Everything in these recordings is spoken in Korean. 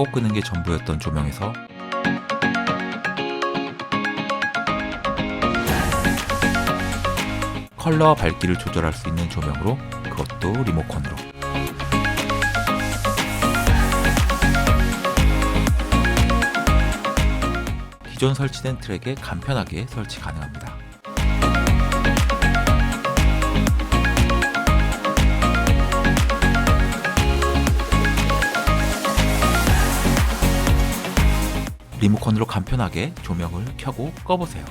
켜고 끄는 게 전부였던 조명에서 컬러와 밝기를 조절할 수 있는 조명으로 그것도 리모컨으로 기존 설치된 트랙에 간편하게 설치 가능합니다. 리모컨으로 간편하게 조명을 켜고 꺼보세요.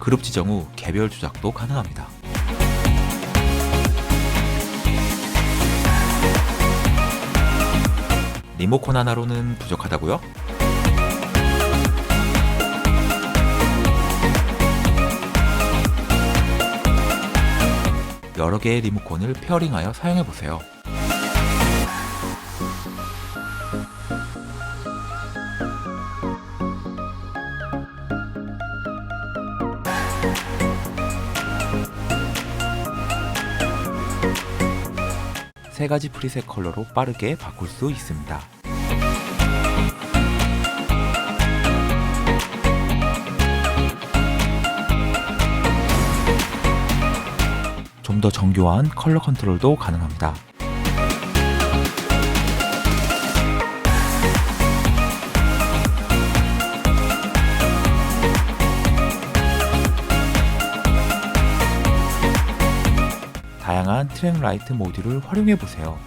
그룹 지정 후 개별 조작도 가능합니다. 리모컨 하나로는 부족하다고요? 여러 개의 리모컨을 페어링하여 사용해 보세요. 세 가지 프리셋 컬러로 빠르게 바꿀 수 있습니다. 좀 더 정교한 컬러 컨트롤도 가능합니다. 다양한 트랙 라이트 모듈을 활용해 보세요.